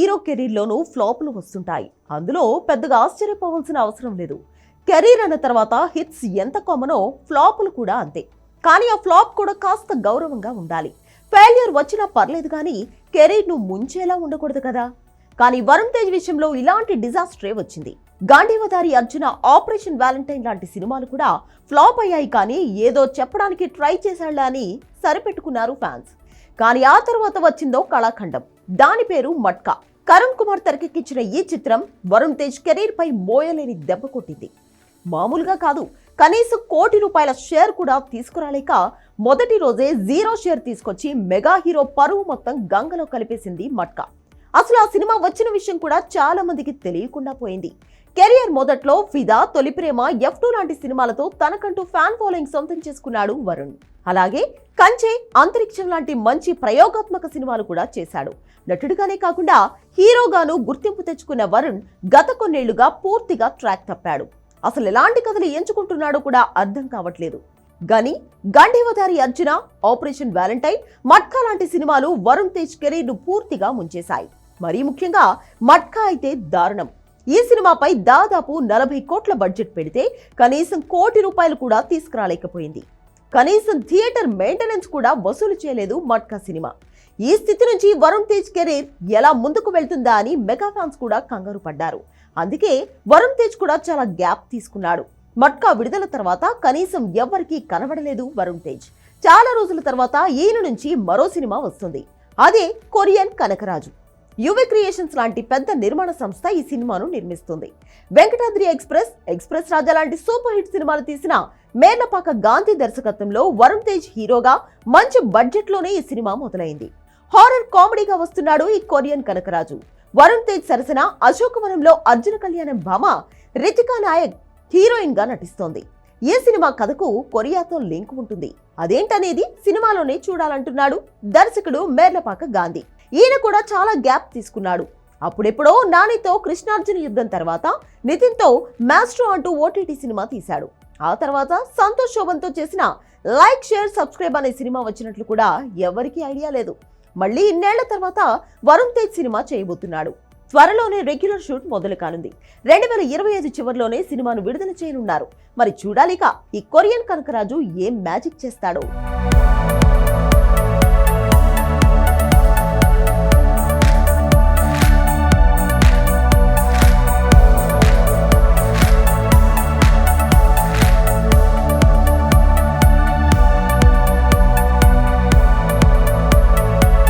Hero కెరీర్లోనూ ఫ్లాపులు వస్తుంటాయి. అందులో పెద్దగా ఆశ్చర్యపోవాల్సిన అవసరం లేదు. కెరీర్ అన్న తర్వాత హిట్స్ ఎంత కామనో ఫ్లాపులు కూడా అంతే. కానీ ఆ ఫ్లాప్ కూడా కాస్త గౌరవంగా ఉండాలి. ఫెయిల్యూర్ వచ్చినా పర్లేదు కానీ కెరీర్ను ముంచేలా ఉండకూడదు కదా. కానీ వరుణ్ తేజ్ విషయంలో ఇలాంటి డిజాస్టరే వచ్చింది. గాంధీవదారి అర్జున ఆపరేషన్ వ్యాలంటైన్ లాంటి సినిమాలు కూడా ఫ్లాప్ అయ్యాయి కానీ ఏదో చెప్పడానికి ట్రై చేశాళ్ళ అని సరిపెట్టుకున్నారు ఫ్యాన్స్. కానీ ఆ తర్వాత వచ్చిందో కళాఖండం. దాని పేరు మట్కా. కరుణ్ కుమార్ తెరకెక్కించిన ఈ చిత్రం వరుణ్ తేజ్ కెరీర్ పై మోయలేని దెబ్బ కొట్టింది. మామూలుగా కాదు కనీసం కోటి రూపాయల షేర్ కూడా తీసుకురాలేక మొదటి రోజే జీరో షేర్ తీసుకొచ్చి మెగా హీరో పరువు మొత్తం గంగలో కలిపేసింది మట్కా. అసలు ఆ సినిమా వచ్చిన విషయం కూడా చాలా మందికి తెలియకుండా పోయింది. కెరియర్ మొదట్లో ఫిదా తొలి ప్రేమ ఎఫ్ టూ లాంటి సినిమాలతో తనకంటూ ఫ్యాన్ ఫాలోయింగ్ సొంతం చేసుకున్నాడు వరుణ్. అలాగే కంచె అంతరిక్షం లాంటి మంచి ప్రయోగాత్మక సినిమాలు కూడా చేశాడు. నటుడిగానే కాకుండా హీరోగాను గుర్తింపు తెచ్చుకున్న వరుణ్ గత కొన్నేళ్ళుగా పూర్తిగా ట్రాక్ తప్పాడు. అసలు ఎలాంటి కథలు ఎంచుకుంటున్నాడో కూడా అర్థం కావట్లేదు. గని గండివదారి అర్జున ఆపరేషన్ వ్యాలంటైన్ మట్కా లాంటి సినిమాలు వరుణ్ తేజ్ కెరీర్ను పూర్తిగా ముంచేశాయి. మరీ ముఖ్యంగా మట్కా అయితే దారుణం. ఈ సినిమాపై దాదాపు నలభై కోట్ల బడ్జెట్ పెడితే కనీసం కోటి రూపాయలు కూడా తీసుకురాలేకపోయింది. కనీసం థియేటర్ మెయింటెనెన్స్ కూడా వసూలు చేయలేదు మట్కా సినిమా. ఈ స్థితి నుంచి వరుణ్ తేజ్ కెరీర్ ఎలా ముందుకు వెళ్తుందా అని మెగా ఫ్యాన్స్ కూడా కంగారు పడ్డారు. అందుకే వరుణ్ తేజ్ కూడా చాలా గ్యాప్ తీసుకున్నాడు. మట్కా విడుదల తర్వాత కనీసం ఎవ్వరికీ కనబడలేదు వరుణ్ తేజ్. చాలా రోజుల తర్వాత ఈయన నుంచి మరో సినిమా వస్తుంది. అదే కొరియన్ కనకరాజు. యువ క్రియేషన్స్ లాంటి పెద్ద నిర్మాణ సంస్థ ఈ సినిమాను నిర్మిస్తుంది. వెంకటాద్రి ఎక్స్ప్రెస్ ఎక్స్ప్రెస్ రాజా లాంటి సూపర్ హిట్ సినిమాలు తీసిన మేర్లపాక గాంధీ దర్శకత్వంలో వరుణ్ తేజ్ హీరోగా మంచి బడ్జెట్లోనే ఈ సినిమా మొదలైంది. హారర్ కామెడీగా వస్తున్నాడు ఈ కొరియన్ కనకరాజు. వరుణ్ తేజ్ సరసన అశోకవనంలో అర్జున కళ్యాణం భామ రితికా నాయక్ హీరోయిన్గా నటిస్తోంది. ఈ సినిమా కథకు కొరియాతో లింక్ ఉంటుంది. అదేంటనేది సినిమాలోనే చూడాలంటున్నాడు దర్శకుడు మేర్లపాక గాంధీ. ఈయన కూడా చాలా గ్యాప్ తీసుకున్నాడు. అప్పుడెప్పుడో నానితో కృష్ణార్జున యుద్ధం తర్వాత నితిన్తో మాస్ట్రో అంటూ ఓటీటీ సినిమా తీశాడు. ఆ తర్వాత సంతోష్ శోభన్తో చేసిన లైక్ షేర్ సబ్స్క్రైబ్ అనే సినిమా వచ్చినట్లు కూడా ఎవరికీ ఐడియా లేదు. మళ్ళీ ఇన్నేళ్ళ తర్వాత వరుణ్ తేజ్ సినిమా చేయబోతున్నాడు. త్వరలోనే రెగ్యులర్ షూట్ మొదలు కానుంది. రెండు వేల ఇరవై ఐదు చివరిలోనే సినిమాను విడుదల చేయనున్నారు. మరి చూడాలిక ఈ కొరియన్ కనకరాజు ఏం మ్యాజిక్ చేస్తాడో?